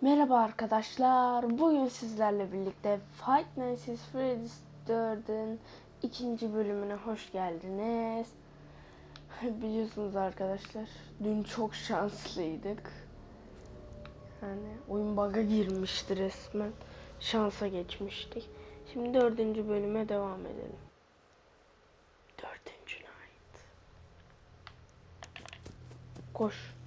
Merhaba arkadaşlar. Bugün sizlerle birlikte Fight Nights at Freddy's 4'ün ikinci bölümüne hoş geldiniz. Biliyorsunuz arkadaşlar, dün çok şanslıydık. Yani oyun bug'a girmişti resmen. Şansa geçmiştik. Şimdi dördüncü bölüme devam edelim. Dördüncü night. Koş.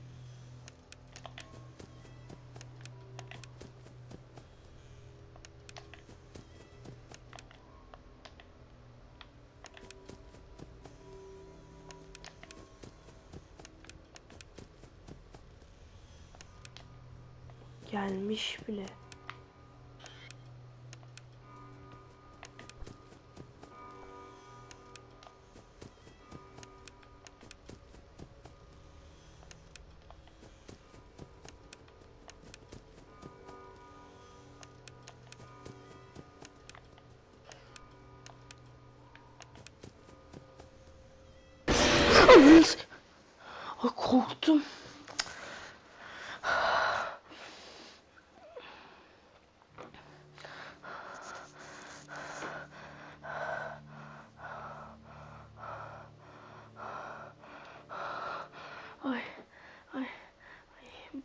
Gelmiş bile.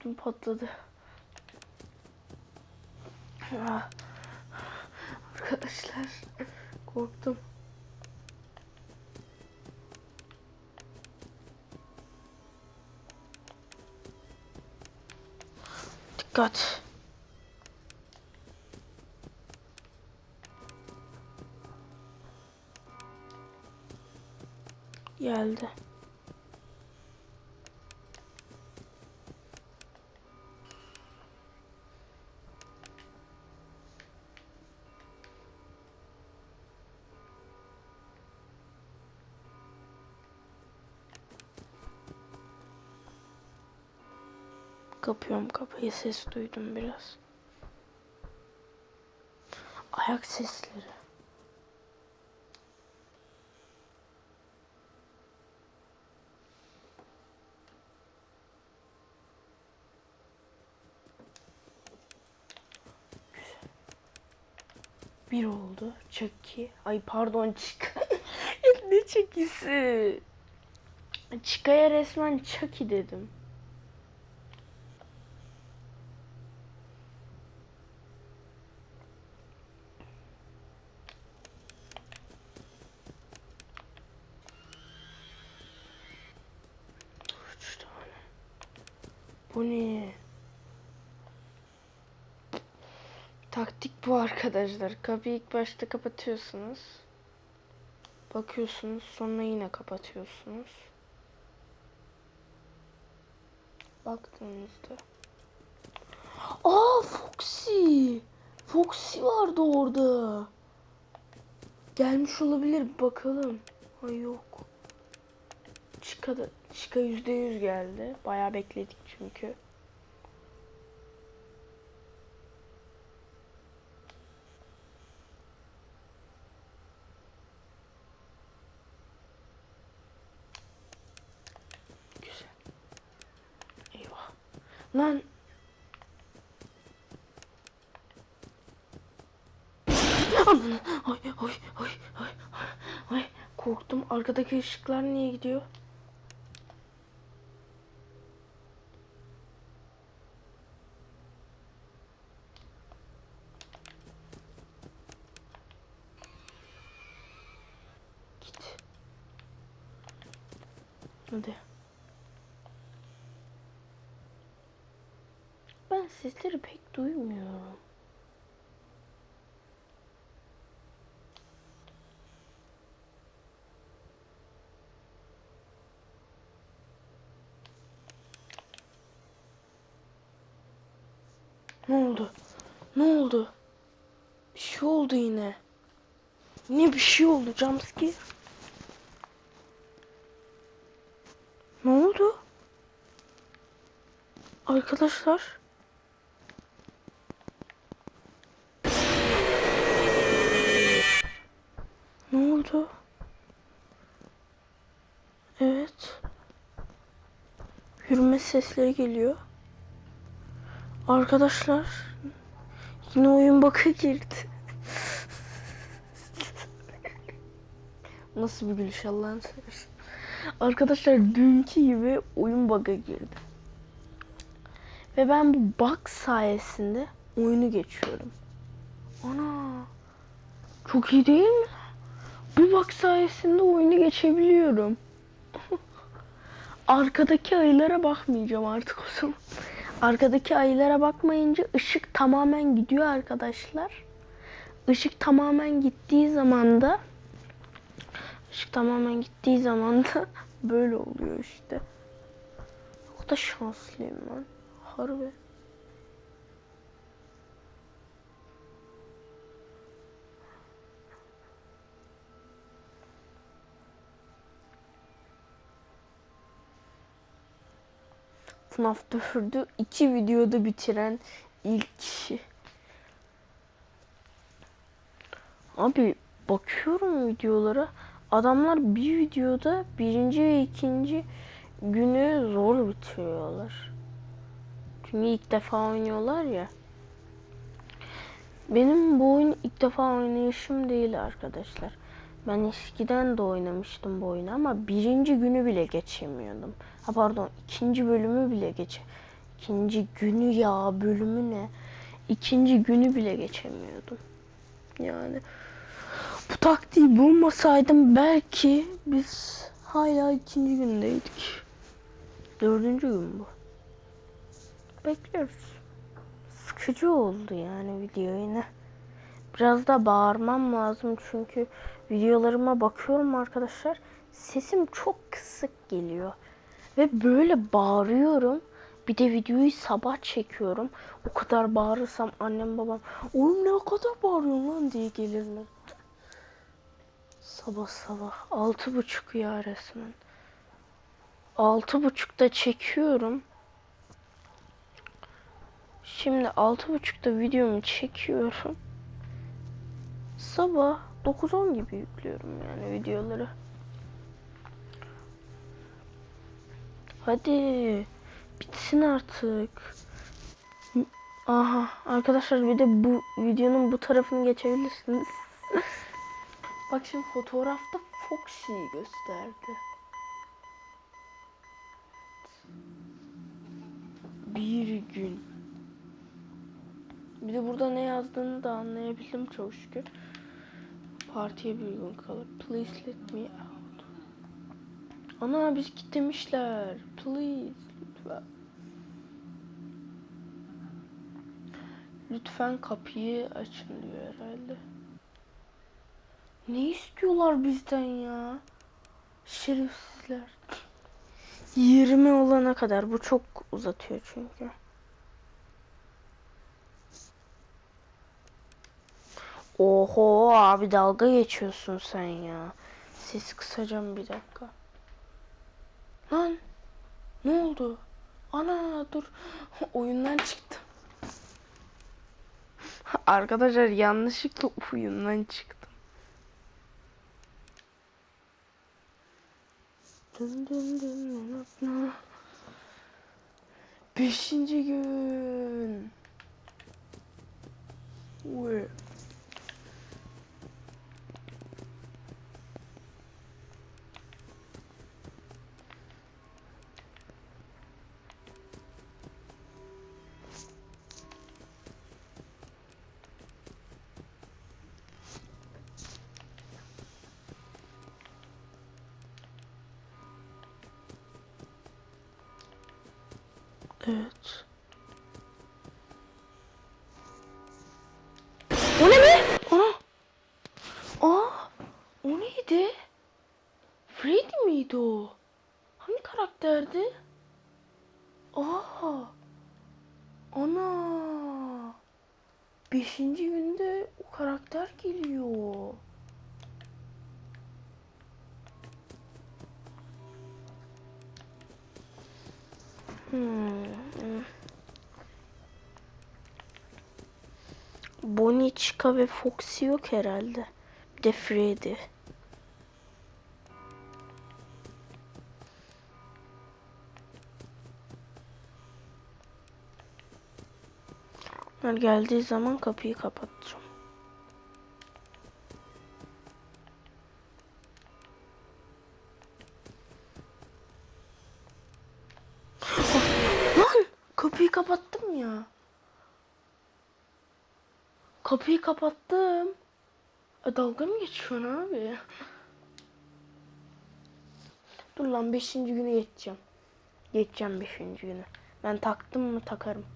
Bütün patladı. Arkadaşlar, korktum. Dikkat. Geldi. Kapıyorum kapıyı ses duydum biraz. Ayak sesleri. Bir oldu. Chucky. Ay pardon Chica. ne Chucky'si? Chica'ya resmen Chucky dedim. Bu ne? Taktik bu arkadaşlar. Kapıyı ilk başta kapatıyorsunuz. Bakıyorsunuz sonra yine kapatıyorsunuz. Baktığınızda. Aa Foxy! Foxy vardı orada. Gelmiş olabilir bakalım. Ay yok. Chica yüzde yüz geldi. Bayağı bekledik çünkü. Güzel. Eyvah. Lan. Aman. Ay ay ay ay ay. Ay korktum. Arkadaki ışıklar niye gidiyor? Git. Hadi. Ben sesleri pek duymuyorum. Ne oldu? Ne oldu? Bir şey oldu yine. Yine bir şey oldu jumpscare. Ne oldu? Arkadaşlar. Ne oldu? Evet. Yürüme sesleri geliyor. Arkadaşlar yine oyun baka girdi. Nasıl bir gülüş Allah'ını seversen. Arkadaşlar dünkü gibi oyun bug'a girdi. Ve ben bu bug sayesinde oyunu geçiyorum. Ana. Çok iyi değil mi? Bu bug sayesinde oyunu geçebiliyorum. Arkadaki ayılara bakmayacağım artık o zaman. Arkadaki ayılara bakmayınca ışık tamamen gidiyor arkadaşlar. Işık tamamen gittiği zaman da ışık tamamen gittiği zaman da böyle oluyor işte. O da şanslıyım ben. Harbi. FNAF 4'ü iki videoda bitiren ilk kişi. Abi bakıyorum videolara. Adamlar bir videoda birinci ve ikinci günü zor bitiriyorlar. Çünkü ilk defa oynuyorlar ya. Benim bu oyun ilk defa oynayışım değil arkadaşlar. Ben eskiden de oynamıştım bu oyunu ama birinci günü bile geçemiyordum. Ha pardon ikinci bölümü bile geç. İkinci günü ya bölümü ne? İkinci günü bile geçemiyordum. Yani bu taktiği bulmasaydım belki biz hala ikinci gündeydik. Dördüncü gün bu. Bekliyoruz. Sıkıcı oldu yani video yine. Biraz da bağırmam lazım çünkü videolarıma bakıyorum arkadaşlar. Sesim çok kısık geliyor. Ve böyle bağırıyorum. Bir de videoyu sabah çekiyorum. O kadar bağırırsam annem babam oğlum ne kadar bağırıyorsun lan diye gelirler. Sabah sabah. Altı buçuk ya resmen. Altı buçukta çekiyorum. Şimdi altı buçukta videomu çekiyorum. Sabah 9-10 gibi yüklüyorum yani videoları. Hadi bitsin artık. Aha arkadaşlar bir de bu videonun bu tarafını geçebilirsiniz. Bak şimdi fotoğrafta Foxy'yi gösterdi. Bir gün. Bir de burada ne yazdığını da anlayabildim çok şükür. Partiye bir gün kalır. Please let me out. Ana biz kitlemişler. Please lütfen. Lütfen kapıyı açın diyor herhalde. Ne istiyorlar bizden ya? Şerefsizler. 20 olana kadar bu çok uzatıyor çünkü. Oho abi dalga geçiyorsun sen ya. Ses kısacağım bir dakika. Lan ne oldu? Ana dur oyundan çıktım. Arkadaşlar yanlışlıkla oyundan çıktım. Beşinci gün. Uy. Evet. O ne be? Ana. Aa, o neydi? Freddy miydi o? Hangi karakterdi? Aa. Ana. Beşinci günde o karakter geliyor. Hmm. Bonnie, Chica ve Foxy yok herhalde. Bir de Freddy. Her geldiği zaman kapıyı kapatacağım. Lan kapıyı kapattım ya. Kapıyı kapattım. E, dalga mı geçiyorsun abi? Dur lan 5. günü geçeceğim. Geçeceğim 5. günü. Ben taktım mı takarım.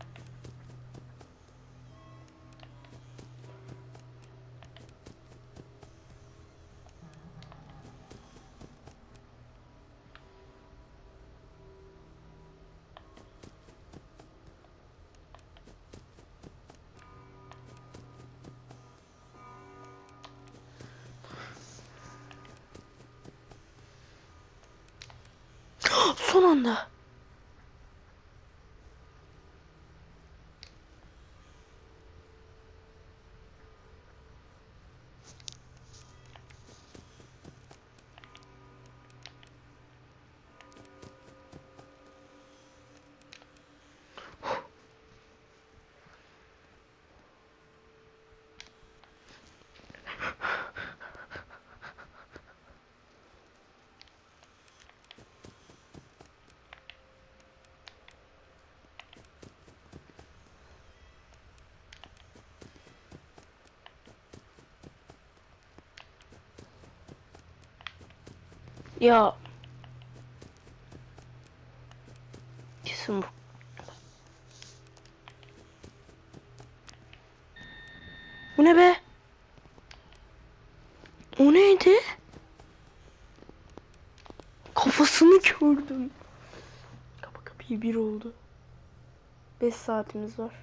Son anda. Ya. Kesin bu. Bu ne be? O neydi? Kafasını gördüm. Kapı kapıyı bir oldu. 5 saatimiz var.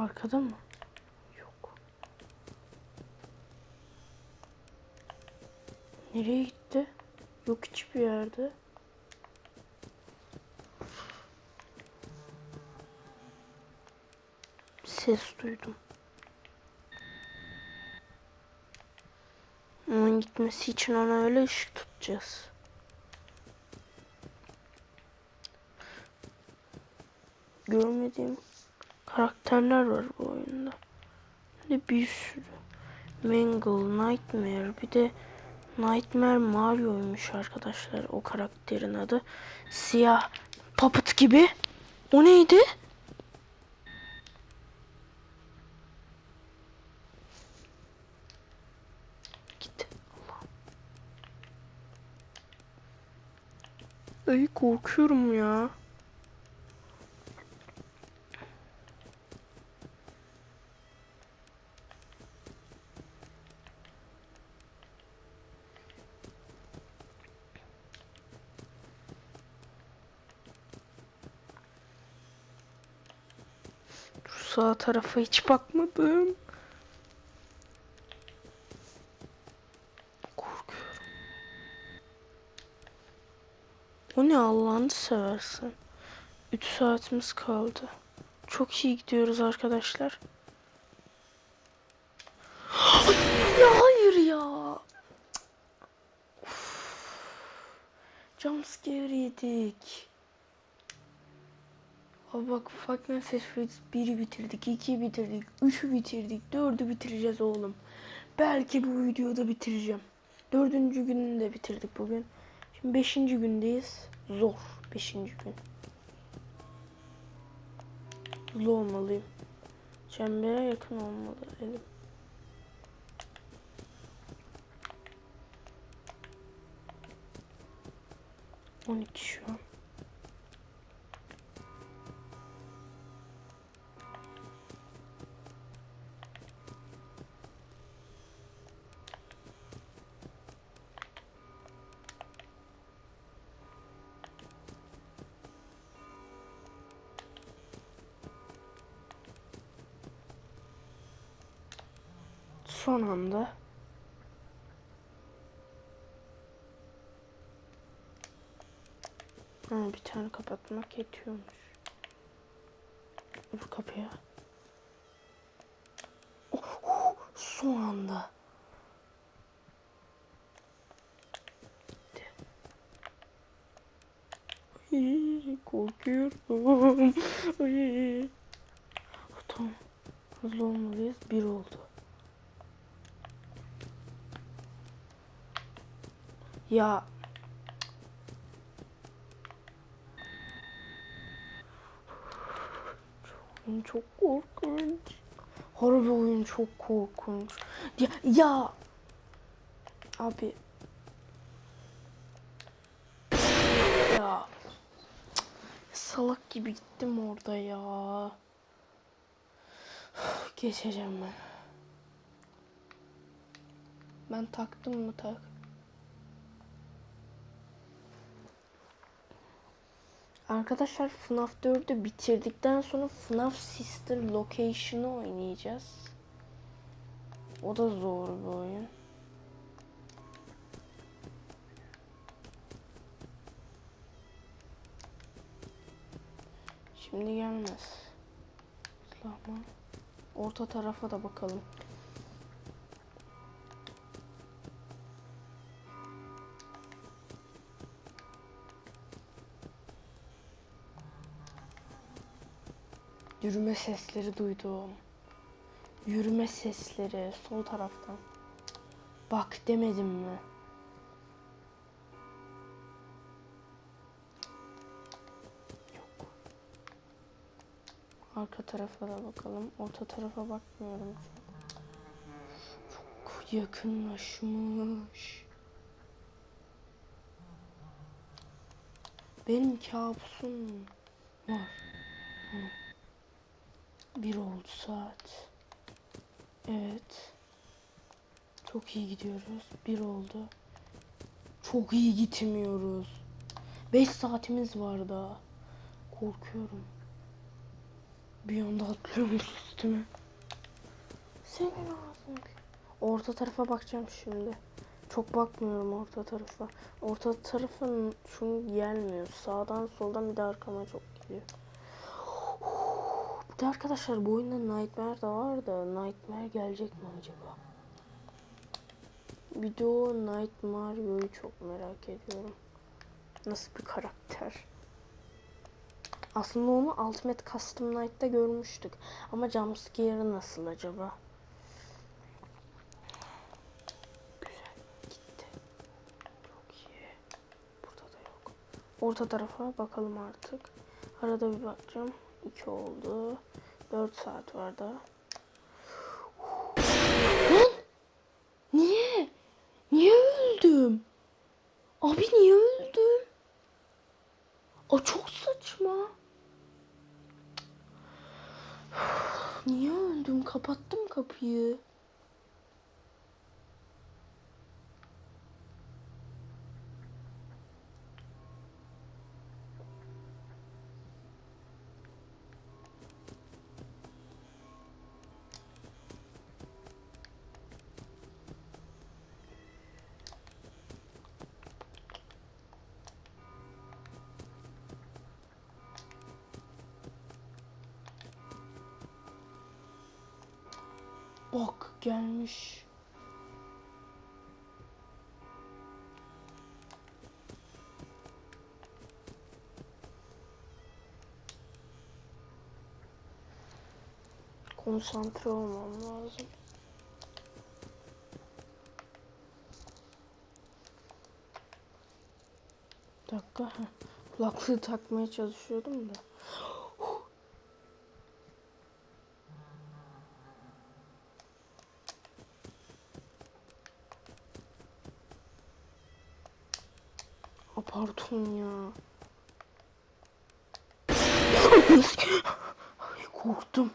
Arkada mı? Yok. Nereye gitti? Yok hiçbir yerde. Ses duydum. Onun gitmesi için ona öyle ışık tutacağız. Görmediğim karakterler var bu oyunda. De bir sürü. Mangle, Nightmare, bir de Nightmare Mario'ymuş arkadaşlar o karakterin adı. Siyah puppet gibi. O neydi? Gitti. Ay korkuyorum ya. Sağ tarafa hiç bakmadım. Korkuyorum. O ne Allah'ını seversen. 3 saatimiz kaldı. Çok iyi gidiyoruz arkadaşlar. ya hayır ya. Jumpscare yedik. Abi bak Nights at Freddy's 1'i bitirdik, 2'yi bitirdik, 3'ü bitirdik, 4'ü bitireceğiz oğlum. Belki bu videoda bitireceğim. Dördüncü gününü de bitirdik bugün. Şimdi beşinci gündeyiz. Zor. Beşinci gün. Hızlı olmalıyım. Çembere yakın olmalı elim. On iki şu an. Son anda. Ha, bir tane kapatmak yetiyormuş. Vur kapıya. Oh, Son anda. Ay, korkuyorum. Ay. Tamam. Hızlı olmalıyız. Bir oldu. Ya. Oyun çok korkunç. Harbi oyun çok korkunç. Ya, ya. Abi. Ya. Salak gibi gittim orada ya. Geçeceğim ben. Ben taktım mı tak? Arkadaşlar FNAF 4'ü bitirdikten sonra FNAF Sister Location'ı oynayacağız. O da zor bir oyun. Şimdi gelmez. Orta tarafa da bakalım. Yürüme sesleri duydum. Yürüme sesleri sol taraftan. Bak demedim mi? Yok. Arka tarafa da bakalım. Orta tarafa bakmıyorum. Çok yakınlaşmış. Benim kabusum var. Hı. Bir oldu saat. Evet. Çok iyi gidiyoruz. Bir oldu. Çok iyi gitmiyoruz. 5 saatimiz var daha. Korkuyorum. Bir anda atlıyorum üstüme. Senin ağzın. Orta tarafa bakacağım şimdi. Çok bakmıyorum orta tarafa. Orta tarafın çünkü gelmiyor. Sağdan soldan bir de arkama çok geliyor. De arkadaşlar bu oyunda Nightmare da var da Nightmare gelecek mi acaba? Bir de o Nightmare'yu çok merak ediyorum. Nasıl bir karakter? Aslında onu Ultimate Custom Night'ta görmüştük. Ama jumpscare'ı nasıl acaba? Güzel. Gitti. Çok iyi. Burada da yok. Orta tarafa bakalım artık. Arada bir bakacağım. 2 oldu. 4 saat var. Lan! Niye? Niye öldüm? Abi niye öldüm? O çok saçma. Niye öldüm? Kapattım kapıyı. Bak gelmiş. Konsantre olmam lazım. Bir dakika. Kulaklığı takmaya çalışıyordum da. Aa, Pardon ya. Ay, korktum.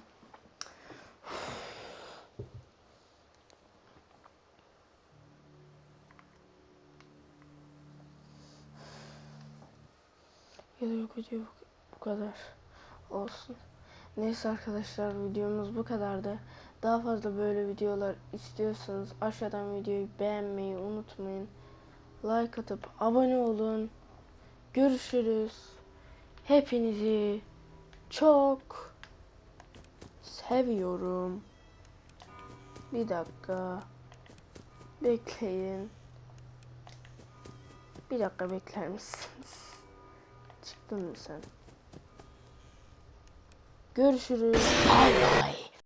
Ya yok video bu kadar olsun. Neyse arkadaşlar videomuz bu kadardı. Daha fazla böyle videolar istiyorsanız aşağıdan videoyu beğenmeyi unutmayın. Like atıp abone olun. Görüşürüz. Hepinizi çok seviyorum. Bir dakika. Bekleyin. Bir dakika bekler misiniz? Çıktın mı sen? Görüşürüz. Bay bay.